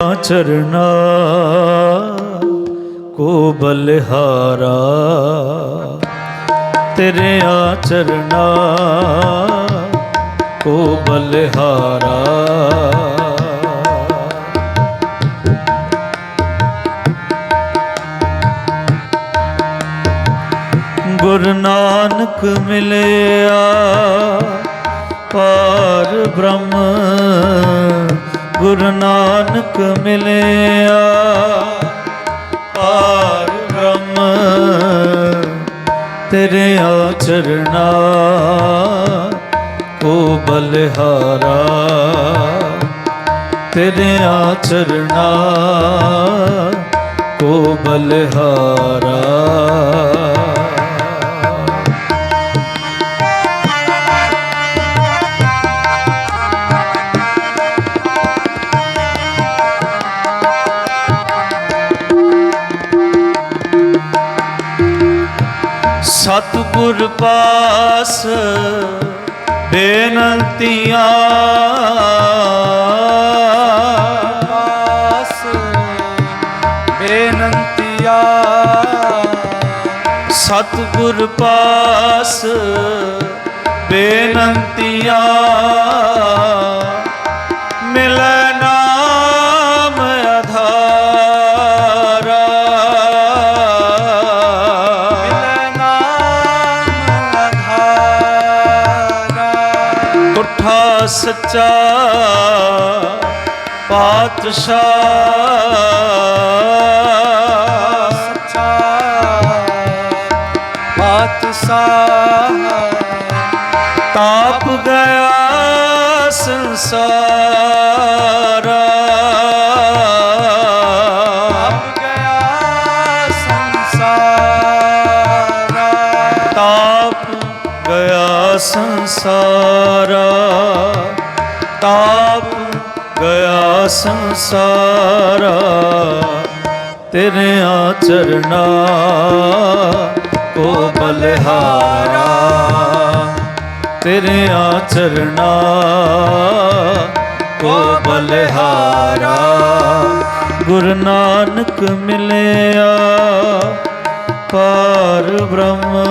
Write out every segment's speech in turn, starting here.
ਚਰਨਾ ਕੋ ਬਲਿਹਾਰਾ ਤੇਰੇ ਆਚਰਨਾ ਕੋ ਬਲਿਹਾਰਾ ਗੁਰੂ ਨਾਨਕ ਮਿਲਿਆ ਪਾਰ ਬ੍ਰਹਮ ਗੁਰੂ ਨਾਨਕ ਮਿਲਿਆ। ਪਾਰ ਬ੍ਰਹਮ ਤੇਰੇ ਆਚਰਣਾ ਕੋ ਬਲਿਹਾਰਾ। ਤੇਰੇ ਆਚਰਣਾ ਕੋ ਬਲਿਹਾਰਾ। ਸਤਿਗੁਰ ਪਾਸ ਬੇਨੰਤੀਆਂ ਪਾਸ ਬੇਨੰਤੀਆ। ਸਤਿਗੁਰ ਪਾਸ ਬੇਨੰਤੀਆਂ ਮਿਲੈ ਪਾਤਸ਼ਾਹ ਸੱਚਾ ਪਾਤਸ਼ਾਹ ਤਾਪ ਗਿਆ ਸੰਸਾਰ ਗਿਆ ਸੰਸਾਰ ਤਾਪ ਗਿਆ ਸੰਸਾਰ ਤਾਪ ਗਿਆ ਸੰਸਾਰਾ, ਤੇਰੇ ਆਚਰਣਾ ਕੋ ਬਲਿਹਾਰਾ। ਤੇਰੇ ਆਚਰਣਾ ਕੋ ਬਲਿਹਾਰਾ। ਗੁਰੂ ਨਾਨਕ ਮਿਲਿਆ, ਪਾਰ ਬ੍ਰਹਮ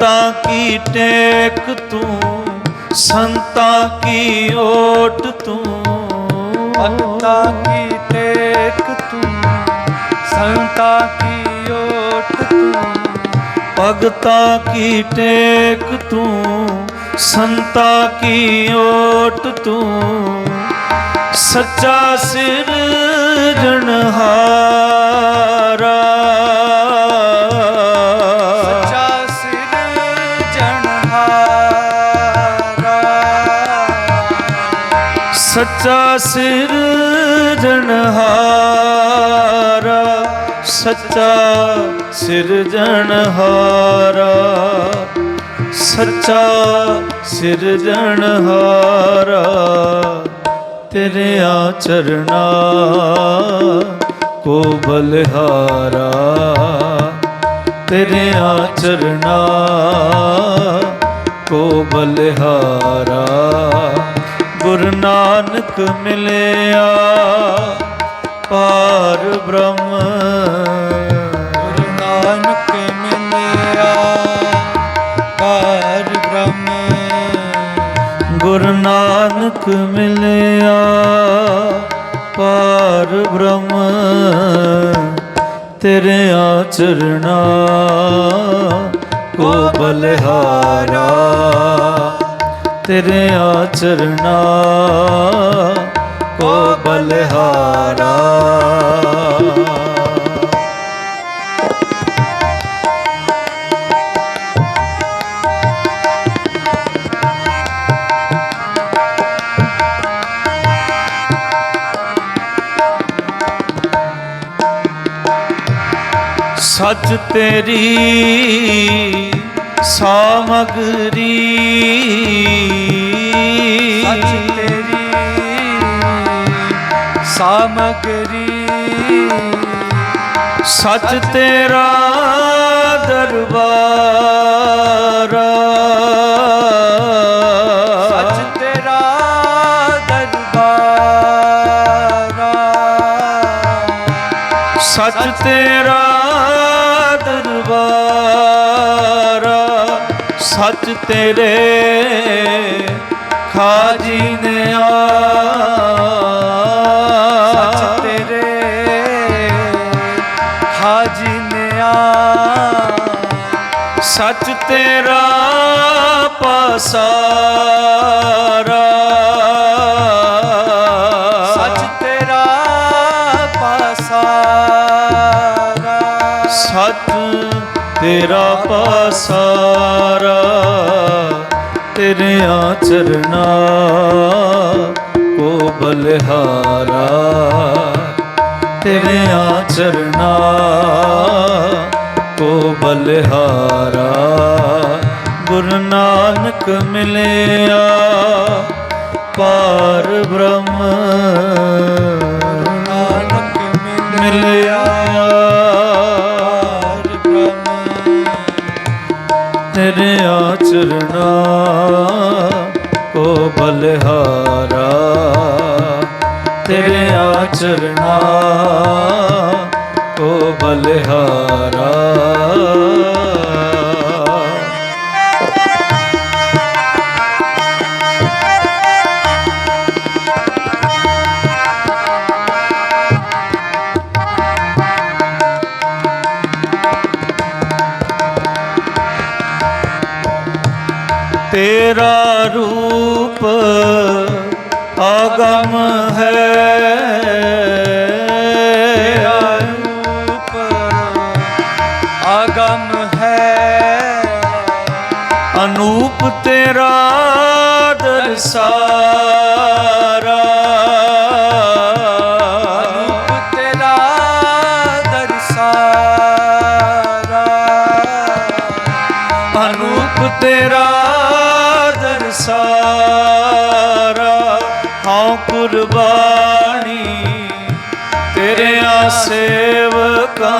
ਭਗਤਾਂ ਕੀ ਟੇਕ ਤੂੰ? ਸੰਤਾਂ ਕੀ ਓਟ ਤੂੰ? ਭਗਤਾ ਕੀ ਟੇਕ ਤੂੰ? ਸੰਤਾ ਕੀ ਓਟ ਤੂੰ? ਭਗਤਾਂ ਕੀ ਟੇਕ ਤੂੰ? ਸੰਤਾਂ ਕੀ ਓਟ ਤੂੰ? ਸੱਚਾ ਸਿਰਜਣਹਾਰਾ ਸੱਚਾ ਸਿਰਜਣਹਾਰਾ ਸੱਚਾ ਸਿਰਜਣਹਾਰਾ ਸੱਚਾ ਸਿਰਜਣਹਾਰਾ ਤੇਰੇ ਆਚਰਣਾ ਕੋ ਬਲਿਹਾਰਾ ਤੇਰੇ ਆਚਰਣਾ ਕੋ ਬਲਿਹਾਰਾ। ਗੁਰੂ ਨਾਨਕ ਮਿਲਿਆ ਪਾਰ ਬ੍ਰਹਮ। ਗੁਰੂ ਨਾਨਕ ਮਿਲਿਆ ਪਾਰ ਬ੍ਰਹਮ। ਗੁਰੂ ਨਾਨਕ ਮਿਲਿਆ ਪਾਰ ਬ੍ਰਹਮ। ਤੇਰੇ ਆਚਰਣਾ ਕੋ ਬਲਿਹਾਰਾ। ਤੇਰੇ ਆਚਰਣਾ ਕੋ ਬਲਹਾਰਾ। ਸੱਚ ਤੇਰੀ ਸਾਮਗਰੀ। ਸੱਚ ਤੇਰੀ ਸਾਮਗਰੀ। ਸੱਚ ਤੇਰਾ ਦਰਬਾਰ। ਸੱਚ ਤੇਰਾ ਦਰਬਾਰ। ਸੱਚ ਤੇਰਾ ਤੇਰੇ ਖਾਜੀ ਨੇ ਆ। ਸੱਚ ਤੇਰੇ ਹਾਜੀ ਨਿਆ ਸੱਚ ਤੇਰਾ ਪਸਾਰਾ। ਤੇਰਾ ਪਸਾਰਾ, ਤੇਰੇ ਆਚਰਨਾ ਕੋ ਬਲਿਹਾਰਾ ਤੇਰੇ ਆਚਰਨਾ ਕੋ ਬਲਿਹਾਰਾ ਗੁਰੂ ਨਾਨਕ ਮਿਲਿਆ, ਪਾਰ ਬ੍ਰਹਮ। ਨਾਨਕ ਮਿਲਿਆ। ਤੇਰੇ ਆਚਰਣਾ ਕੋ ਬਲਿਹਾਰਾ ਤੇਰੇ ਆਚਰਣਾ ਕੋ ਬਲਿਹਾਰਾ। ਤੇਰਾ ਰੂਪ ਆਗਮ ਹੈ। ਤੇਰਾ ਰੂਪ ਆਗਮ ਹੈ। ਅਨੂਪ ਤੇਰਾ ਦਰਸਾਰਾ ਦਰਸਾਰਾ ਹਉ ਕੁਰਬਾਨੀ ਤੇਰੇ ਆ ਸੇਵਕਾਂ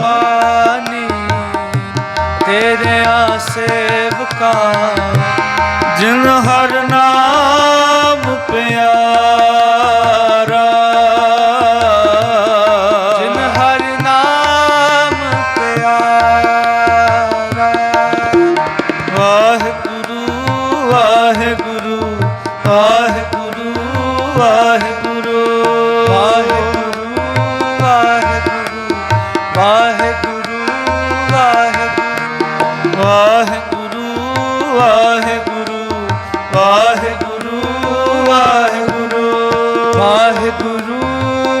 ਬਾਨੀ ਤੇਰੇ ਆ ਸੇਵਕਾ ਜਿਨ ਵਾਹਿਗੁਰੂ ਵਾਹਿਗੁਰੂ ਵਾਹਿਗੁਰੂ ਵਾਹਿਗੁਰੂ। ਵਾਹਿਗੁਰੂ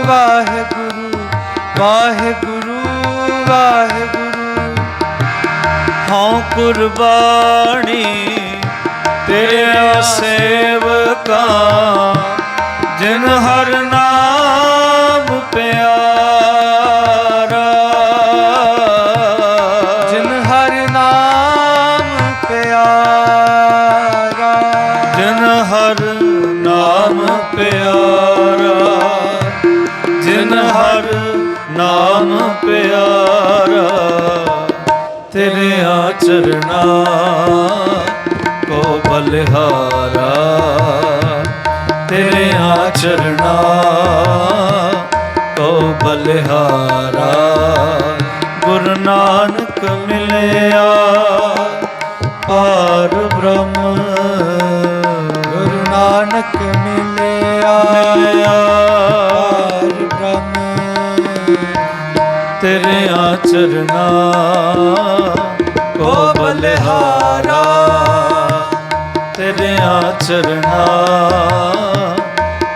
ਵਾਹਿਗੁਰੂ ਵਾਹਿਗੁਰੂ ਵਾਹਿਗੁਰੂ। ਵਾਹਿਗੁਰੂ ਹਉ ਕੁਰਬਾਨੀ ਤੇਰੇ ਸੇਵਕਾਂ, ਜਿਨ ਹਰ ਤੇਰੇ ਆਚਰਣਾ ਕੋ ਬਲਿਹਾਰਾ, ਤੇਰੇ ਆਚਰਣਾ ਕੋ ਬਲਿਹਾਰਾ। ਗੁਰੂ ਨਾਨਕ ਮਿਲਿਆ, ਪਾਰ ਬ੍ਰਹਮ। ਗੁਰੂ ਨਾਨਕ ਮਿਲਿਆ ਤੇਰੇ ਆਚਰਣਾ ਕੋ ਬਲਿਹਾਰਾ। ਤੇਰੇ ਆਚਰਣਾ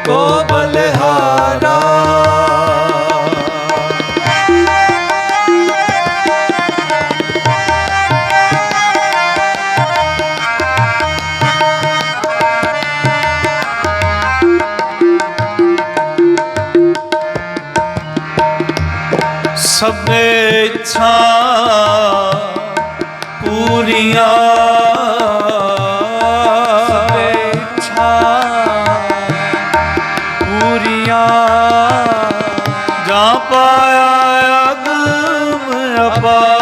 ਕੋ ਬਲਿਹਾਰਾ। ਇੱਛਾ ਪੂਰੀਆਂ। ਜਾਂ ਪਾਇਆ ਅਗਮ ਅਪਾਰਾ।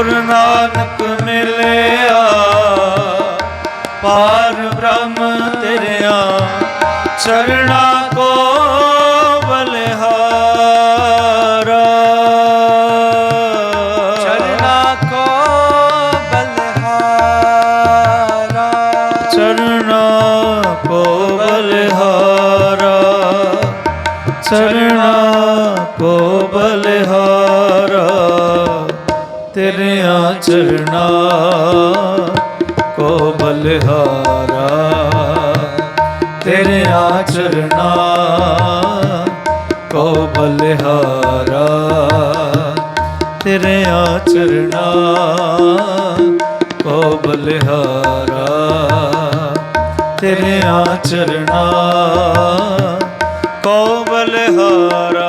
ਗੁਰੂ ਨਾਨਕ ਮਿਲਿਆ ਪਾਰ ਬ੍ਰਹਮ ਤੇਰਿਆਂ ਚਰਣਾ ਕੋ ਬਲਿਹਾਰਾ ਚਰਨਾ ਕੋ ਬਲਹਾਰਾ ਚਰਣਾ ਕੋ ਬਲਿਹਾਰਾ ਚਰਣਾ ਚਰਣਾ ਕੋ ਬਲਿਹਾਰਾ ਤੇਰਿਆਂ ਚਰਣਾ ਕੋ ਬਲਿਹਾਰਾ ਤੇਰਿਆਂ ਚਰਣਾ ਕੋ ਬਲਿਹਾਰਾ ਤੇਰਿਆਂ ਚਰਣਾ ਕੋ ਬਲਿਹਾਰਾ।